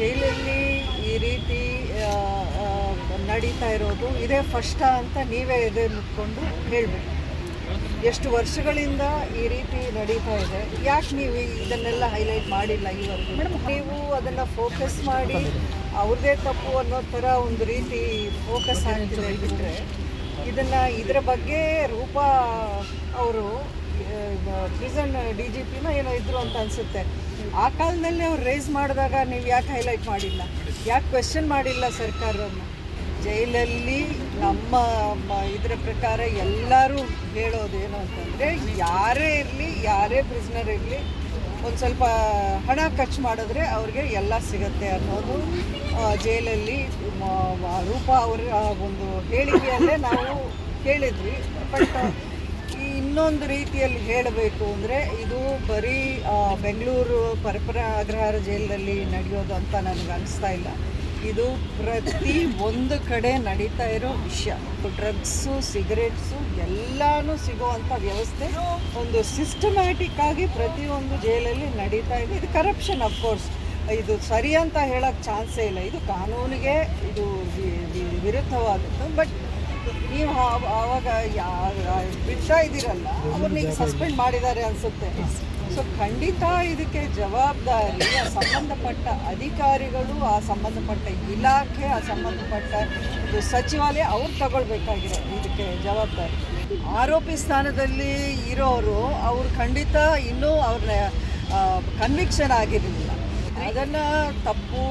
ಜೈಲಲ್ಲಿ ಈ ರೀತಿ ನಡೀತಾ ಇರೋದು ಇದೇ ಫಸ್ಟ ಅಂತ ನೀವೇ ಎದೆ ಮುಟ್ಕೊಂಡು ಹೇಳಬೇಕು. ಎಷ್ಟು ವರ್ಷಗಳಿಂದ ಈ ರೀತಿ ನಡೀತಾ ಇದೆ. ಯಾಕೆ ನೀವು ಇದನ್ನೆಲ್ಲ ಹೈಲೈಟ್ ಮಾಡಿಲ್ಲ ಇವರೆಗೂ ನೀವು ಅದನ್ನು ಫೋಕಸ್ ಮಾಡಿ ಅವ್ರದೇ ತಪ್ಪು ಅನ್ನೋ ಥರ ಒಂದು ರೀತಿ ಫೋಕಸ್ ಆಗ್ತಿದೆ ಬಿಟ್ಟರೆ ಇದನ್ನು ಇದರ ಬಗ್ಗೆ ರೂಪ ಅವರು ಪ್ರಿಸನ್ ಡಿ ಜಿ ಪಿನ ಏನೋ ಇದ್ರು ಅಂತ ಅನಿಸುತ್ತೆ. ಆ ಕಾಲದಲ್ಲಿ ಅವ್ರು ರೇಸ್ ಮಾಡಿದಾಗ ನೀವು ಯಾಕೆ ಹೈಲೈಟ್ ಮಾಡಿಲ್ಲ? ಯಾಕೆ ಕ್ವೆಶನ್ ಮಾಡಿಲ್ಲ ಸರ್ಕಾರವನ್ನು ಜೈಲಲ್ಲಿ ನಮ್ಮ ಇದರ ಪ್ರಕಾರ ಎಲ್ಲರೂ ಹೇಳೋದೇನು ಅಂತಂದರೆ, ಯಾರೇ ಇರಲಿ, ಯಾರೇ ಪ್ರಿಸ್ನರ್ ಇರಲಿ, ಒಂದು ಸ್ವಲ್ಪ ಹಣ ಖರ್ಚು ಮಾಡಿದ್ರೆ ಅವ್ರಿಗೆ ಎಲ್ಲ ಸಿಗತ್ತೆ ಅನ್ನೋದು ಜೈಲಲ್ಲಿ ರೂಪ ಅವ್ರ ಒಂದು ಹೇಳಿಕೆಯಲ್ಲೇ ನಾವು ಕೇಳಿದ್ವಿ. ಬಟ್ ಇನ್ನೊಂದು ರೀತಿಯಲ್ಲಿ ಹೇಳಬೇಕು ಅಂದರೆ ಇದು ಬರೀ ಬೆಂಗಳೂರು ಪರಪರ ಅಗ್ರಹಾರ ಜೈಲಲ್ಲಿ ನಡೆಯೋದು ಅಂತ ನನಗೆ ಅನಿಸ್ತಾ ಇಲ್ಲ. ಇದು ಪ್ರತಿ ಒಂದು ಕಡೆ ನಡೀತಾ ಇರೋ ವಿಷಯ. ಡ್ರಗ್ಸು, ಸಿಗರೇಟ್ಸು, ಎಲ್ಲಾನು ಸಿಗುವಂಥ ವ್ಯವಸ್ಥೆ ಒಂದು ಸಿಸ್ಟಮ್ಯಾಟಿಕ್ ಆಗಿ ಪ್ರತಿಯೊಂದು ಜೈಲಲ್ಲಿ ನಡೀತಾ ಇದೆ. ಇದು ಕರಪ್ಷನ್ ಅಫ್ಕೋರ್ಸ್ ಇದು ಸರಿ ಅಂತ ಹೇಳೋಕ್ಕೆ ಚಾನ್ಸೇ ಇಲ್ಲ. ಇದು ಕಾನೂನಿಗೆ ಇದು ವಿರುದ್ಧವಾದದ್ದು. ಬಟ್ ನೀವು ಆವಾಗ ಯಾ- ಬಿಡ್ತಾ ಇದ್ದೀರಲ್ಲ ಅವ್ರನ್ನ ಈಗ ಸಸ್ಪೆಂಡ್ ಮಾಡಿದ್ದಾರೆ ಅನಿಸುತ್ತೆ. ಸೊ ಖಂಡಿತ ಇದಕ್ಕೆ ಜವಾಬ್ದಾರಿ, ಆ ಸಂಬಂಧಪಟ್ಟ ಅಧಿಕಾರಿಗಳು, ಆ ಸಂಬಂಧಪಟ್ಟ ಇಲಾಖೆ, ಆ ಸಂಬಂಧಪಟ್ಟ ಇದು ಸಚಿವಾಲಯ, ಅವ್ರು ತಗೊಳ್ಬೇಕಾಗಿದೆ ಇದಕ್ಕೆ ಜವಾಬ್ದಾರಿ. ಆರೋಪಿ ಸ್ಥಾನದಲ್ಲಿ ಇರೋರು, ಅವ್ರು ಖಂಡಿತ ಇನ್ನೂ ಅವ್ರನ್ನ ಕನ್ವಿಕ್ಷನ್ ಆಗಿರಲಿಲ್ಲ. ಅದನ್ನು ತಪ್ಪು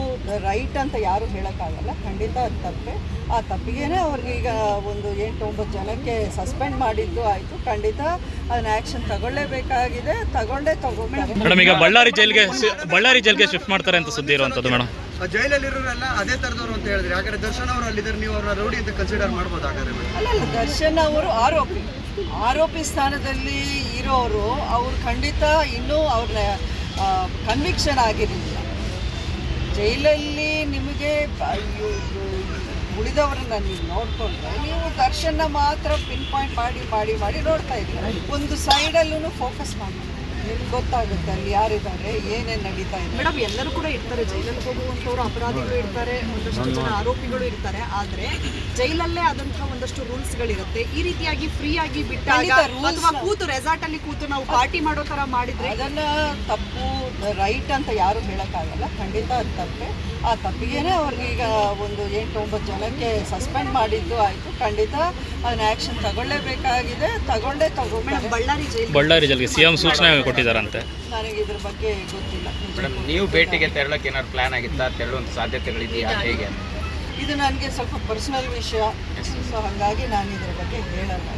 ರೈಟ್ ಅಂತ ಯಾರು ಹೇಳೋಕ್ಕಾಗಲ್ಲ. ಖಂಡಿತ ಅದು ತಪ್ಪೆ. ಆ ತಪ್ಪಿಗೇನೆ ಅವ್ರಿಗೆ ಈಗ ಒಂದು ಎಂಟು ಒಂಬತ್ತು ಜನಕ್ಕೆ ಸಸ್ಪೆಂಡ್ ಮಾಡಿದ್ದು ಆಯಿತು. ಖಂಡಿತ ಅದನ್ನ ಆ್ಯಕ್ಷನ್ ತಗೊಳ್ಳೇಬೇಕಾಗಿದೆ. ತಗೊಂಡೇ ತಗೋತಾರೆ ಮೇಡಮ್ ಈಗ ಬಳ್ಳಾರಿ ಜೈಲ್ಗೆ ಬಳ್ಳಾರಿ ಜೈಲ್ಗೆ ಶಿಫ್ಟ್ ಮಾಡ್ತಾರೆ ಅಂತ ಸುದ್ದಿ ಇರುವಂಥದ್ದು ಮೇಡಮ್ ಆ ಜೈಲಲ್ಲಿರೋರೆಲ್ಲ ಅದೇ ಥರದವ್ರು ಅಂತ ಹೇಳಿದ್ರಿ. ಯಾಕಂದ್ರೆ ದರ್ಶನ್ ಅವರು ಅಲ್ಲಿದ್ದಾರೆ. ನೀವು ಅವರ ರೌಡಿ ಅಂತ ಕನ್ಸಿಡರ್ ಮಾಡ್ಬೋದು ಹಾಗಾದ್ರೆ ಅಲ್ಲ ಅಲ್ಲಲ್ಲ ದರ್ಶನ್ ಅವರು ಆರೋಪಿ. ಆರೋಪಿ ಸ್ಥಾನದಲ್ಲಿ ಇರೋರು ಅವ್ರು ಖಂಡಿತ ಇನ್ನೂ ಅವ್ರನ್ನ ಕನ್ವಿಕ್ಷನ್ ಆಗಿರಲಿಲ್ಲ ಜೈಲಲ್ಲಿ ನಿಮಗೆ ಉಳಿದವರನ್ನ ನೀವು ನೋಡ್ಕೊಂಡ್ರೆ ನೀವು ದರ್ಶನ ಮಾತ್ರ ಪಿನ್ ಪಾಯಿಂಟ್ ಮಾಡಿ ಮಾಡಿ ಮಾಡಿ ನೋಡ್ತಾ ಇದ್ದೀರ. ಒಂದು ಸೈಡಲ್ಲೂ ಫೋಕಸ್ ಮಾಡಿ ನಿಮ್ಗೆ ಗೊತ್ತಾಗುತ್ತೆ ಅಲ್ಲಿ ಯಾರಿದ್ದಾರೆ ಏನೇನು ನಡೀತಾ ಇದೆ? ಮೇಡಮ್ ಎಲ್ಲರೂ ಕೂಡ ಇರ್ತಾರೆ. ಜೈಲಲ್ಲಿ ಹೋಗುವಂಥವ್ರು ಅಪರಾಧಿಗಳು ಇರ್ತಾರೆ ಒಂದಷ್ಟು ಜನ ಆರೋಪಿಗಳು ಇರ್ತಾರೆ. ಆದರೆ ಜೈಲಲ್ಲೇ ಆದಂತಹ ಒಂದಷ್ಟು ರೂಲ್ಸ್ಗಳಿರುತ್ತೆ ಈ ರೀತಿಯಾಗಿ ಫ್ರೀ ಆಗಿ ಬಿಟ್ಟಾಗ ಅಥವಾ ಕೂತು ರೆಸಾರ್ಟ್ ಅಲ್ಲಿ ಕೂತು ನಾವು ಪಾರ್ಟಿ ಮಾಡೋ ತರ ಮಾಡಿದ್ರೆ ಅದನ್ನ ತಪ್ಪು ರೈಟ್ ಅಂತ ಯಾರು ಹೇಳೋಕ್ಕಾಗಲ್ಲ. ಖಂಡಿತ ಅದು ತಪ್ಪೆ. ಆ ತಪ್ಪಿಗೆನೆ ಅವ್ರಿಗೆ ಈಗ ಒಂದು ಎಂಟು ಒಂಬತ್ತು ಜನಕ್ಕೆ ಸಸ್ಪೆಂಡ್ ಮಾಡಿದ್ದು ಆಯಿತು. ಖಂಡಿತ ಅದನ್ನ ಆ್ಯಕ್ಷನ್ ತಗೊಳ್ಳೇಬೇಕಾಗಿದೆ. ತಗೊಂಡೇ ತಗೋತಾರೆ ಬಳ್ಳಾರಿ ಜೈಲ್ ಬಳ್ಳಾರಿ ಜೈಲ್ಗೆ ಸಿಎಂ ಸೂಚನೆ ಕೊಟ್ಟಿದ್ದಾರಂತೆ. ನನಗೆ ಇದ್ರ ಬಗ್ಗೆ ಗೊತ್ತಿಲ್ಲ. ಮೇಡಮ್ ನೀವು ಭೇಟಿಗೆ ತೆರಳಕ್ಕೆ ಏನಾದ್ರು ಪ್ಲಾನ್ ಆಗಿತ್ತಾ? ತೆರಳುವಂಥ ಸಾಧ್ಯತೆಗಳಿದೆಯಾ? ಹೇಗೆ? ಇದು ನನಗೆ ಸ್ವಲ್ಪ ಪರ್ಸನಲ್ ವಿಷಯ. ಸೊ ಹಾಗಾಗಿ ನಾನು ಇದ್ರ ಬಗ್ಗೆ ಹೇಳಲ್ಲ.